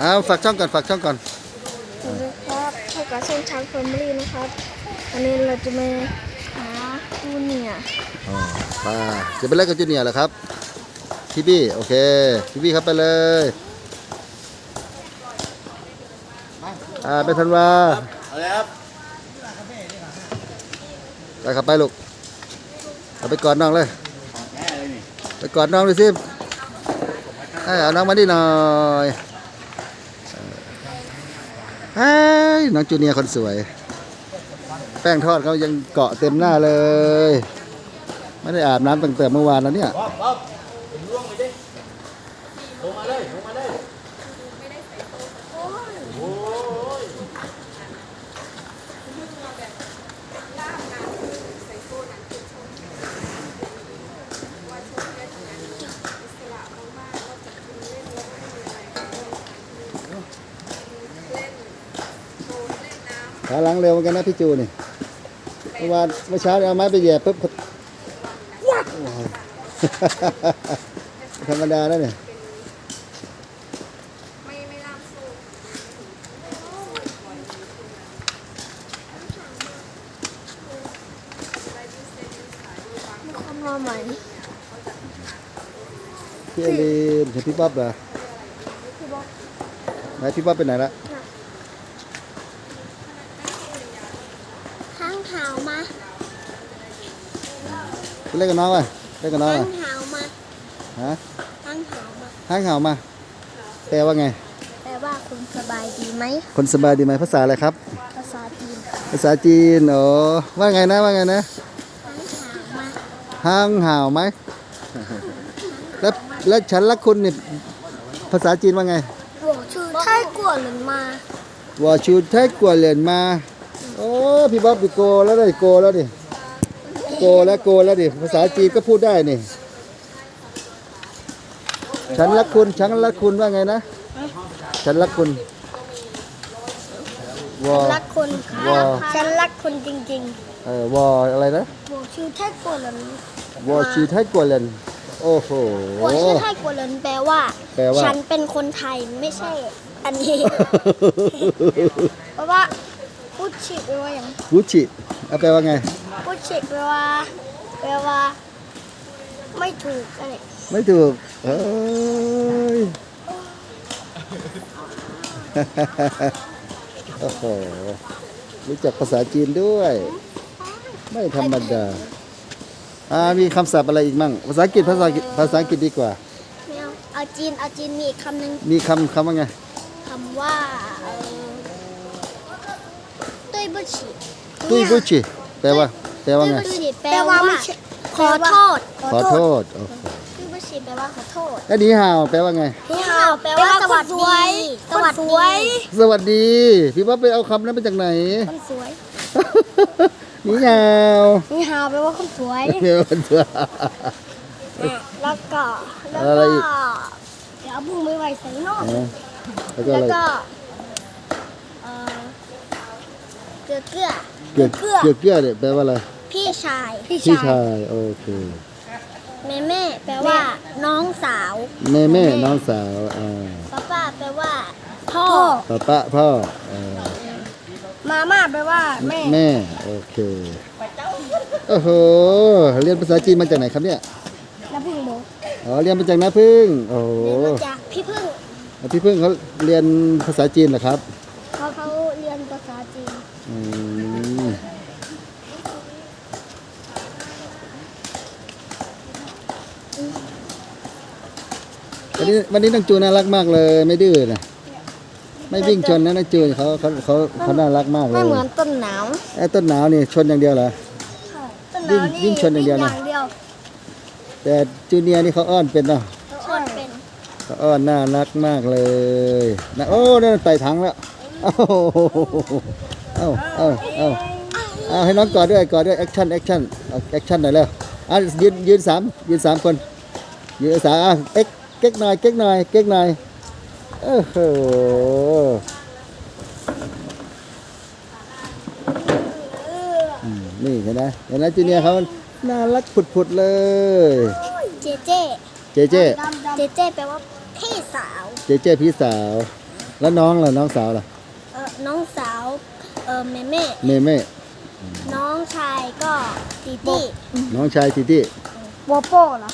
อ้าวฝากช่องก่อนฝากช่องก่อนสวัสดีครับพบกับช่องช้างแฟมิลี่นะครับวันนี้เราจะมาหาจูเนียร์อ๋อไป้าจะไปเล่นกับจูเนียร์เหรอครับพี่บี้โอเคพี่บี้ครับไปเลยอ่าไปธันวาเอาเลยครับไปครับไปลูกเอาไปกอดน้องเลยแม่เลยนี่ไปกอดน้องดูสิให้เอาน้องมาดิหน่อย เฮ้ยน้องจูเนียร์คนสวย แป้งทอดเขายังเกาะเต็มหน้าเลย ไม่ได้อาบน้ำตั้งแต่เมื่อวานแล้วเนี่ยป๊อปป๊อปล่วงไปดิลงมาเลยลงมาเลยโอ้ย ขาหลังเร็วเหมือนกันนะพี่จูนี่เมื่อวานเมื่อเช้าเอาไม้ไปแหย่ปุ๊บว้าวธรรมดาแล้วเนี่ยมีคนมาใหม่พี่เอลีนเห็นพี่ป๊อปเหรอไหนพี่ป๊อปไปไหนละ ข้างเท้ามา ไป เล่นกับน้องไปเล่นกับน้องไปหาวมาฮะห้างห่าวมาห้างเห่ามา แปลว่าไง แปลว่าคุณสบายดีไหม คนสบายดีไหมภาษาอะไรครับ ภาษาจีนภาษาจีนโอ้ว่าไงนะว่าไงนะห้างห่าวมาห้างเห่าไหมแล้วแล้วฉันและคุณเนี่ยภาษาจีนว่าไงบัวชื่อไทกวนเหรือมาวัวชูไทยกวนเหรียญมา โอ้พี่บ๊อบดิโกแล้วได้โกแล้วดิ โกและโกแล้วดิภาษาจีนก็พูดได้นี่ ฉันรักคุณ ฉันรักคุณว่าไงนะ ฉันรักคุณวอรักคุณวอฉันรักคุณจริงเออวออะไรนะๆ我ชื่อไทยกวนวอรินวอไทยกวนนโอ้โห我ชื่อไทยกวนนแปลว่า แปลว่า ฉันเป็นคนไทยไม่ใช่ อันนี้ เพราะว่าพูดฉิแปลว่าอย่างกุชิเอาแปลว่าไงพูดฉิแปลว่าแปลว่า ไม่ถูกอะไรไม่ถูกเอ้ยโอ้โหรู้จักภาษาจีนด้วย ไม่ธรรมดาอ่ามีคำศัพท์อะไรอีกมั่งภาษาอังกฤษภาษาอังกฤษภาษาอังกฤษดีกว่าไม่เอาเอาจีนเอาจีนมีอีกคำหนึ่งมีคำคำว่าไงคำว่าเอ่อ ยบุชิตุ้ยบุชิแปลว่าแปลว่าไง แปลว่าขอโทษขอโทษโอ้โตุ้ยบุชิแปลว่าขอโทษแล้วนี่ฮาวแปลว่าไง นี่ฮาวแปลว่าสวัสดีสวัสดีสวัสดี พี่ว่าไปเอาคำนั้นมาจากไหน คนสวยนี่ฮาวนี่ฮาวแปลว่าคนสวยแปลว่าคำสวยแล้วก็แล้วก็เดี๋ยวเอาบุ้งไม่ไหวใส่นอก แล้วก็ เกลือ เกลือเกลือ เกลือเกลือเนี่ยแปลว่าอะไร พี่ชาย พี่ชายโอเค แม่แม่แปลว่า น้องสาว แม่แม่น้องสาวอ่าป้าป้าแปลว่า พ่อ ป้าป้าพ่ออ่ามาม่าแปลว่าแม่ แม่ โอเคโอ้โหเรียนภาษาจีนมาจากไหนครับเนี่ยแล้วพึ่งโบอ๋อเรียนมาจากน้าพึ่งโอ้โหเรียนมาจากพี่พึ่งพี่พึ่งเขาเรียนภาษาจีนเหรอครับ เขาเขาเรียนภาษาจีน อืม วันนี้วันนี้น้องจูน่ารักมากเลย ไม่ดื้อนะไม่วิ่งชนนะน้องจูเขาเขาเขาเขาน่ารักมากเลไม่ยเหมือนต้นหนาวไอ้ต้นหนาวนี่ชนอย่างเดียวเหรอ ต้นหนาวนี่วิ่งชนอย่างเดียวนะงอย่างเดียวแต่จูเนียร์นี่เขาอ้อนเป็นเนาะเขาอ้อนเป็นเขาอ้อนน่ารักมากเลยนะโอ้นั่นไต่ถังแล้วเอ้า เอ้าเอ้าเอ้าเอาให้น้องกอดด้วยกอดด้วยแอคชั่นแอคชั่นเอาแอคชั่นหน่อยแล้วอะยืนยืนสามยืนสามคนยืนสามอะเอ็กเก๊กหน่อยเก๊กหน่อยเก๊กหน่อยโอ้โหอืมนี่เห็นไหมเห็นไหมจูเนียร์เขาน่ารักผุดๆเลย เจเจ เจเจ เจเจแปลว่าพี่สาว เจเจพี่สาว แล้วน้องล่ะน้องสาวล่ะเออน้องสาว เออแม่แม่ เมเม่น้องชายก็ตีตี้น้องชายทีที่โปโป้เหรอ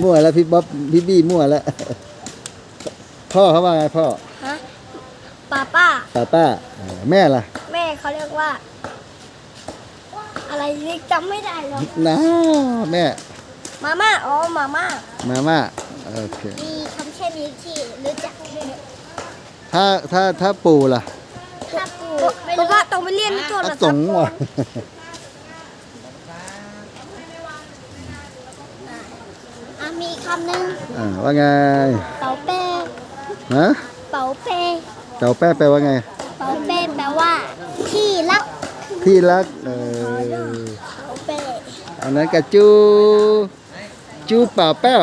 มั่วแล้วพี่บ๊อบพี่บี้มั่วแล้ว พ่อเขาว่าไงพ่อฮะป้าป้า ป้าป้าเอ่อแม่ล่ะแม่เขาเรียกว่า อะไรนี่จำไม่ได้หรอกน้าแม่มาม่าอ๋อมาม่ามาม่าโอเค มีคำแค่นี้ที่รู้จัก ถ้าถ้าถ้าปู่ล่ะถ้าปูเพราะว่าต้องไปเรียนโทรอาศัพท์สงว่ะอะมีคำหนึ่งอ่าว่าไง เป๋าเป้ฮะ เป๋าเป้เต่าแป้แปลว่าไง เป๋าเป้แปลว่า ที่รักที่รัก เออเป๋าเป้อันนั้นกะจู จูป่าแป้ว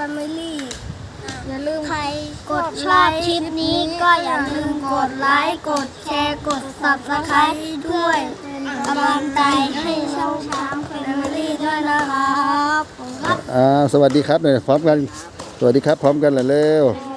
ช้างแฟมิลี่อย่าลืมใครกดชอบคลิปนี้ก็อย่าลืมกดไลค์ กดแชร์ กด subscribe ด้วยกำลังใจให้ช่องช้างแฟมิลี่ด้วยนะครับผมครับ อ่าสวัสดีครับหน่อยพร้อมกัน สวัสดีครับพร้อมกันเลยเร็วส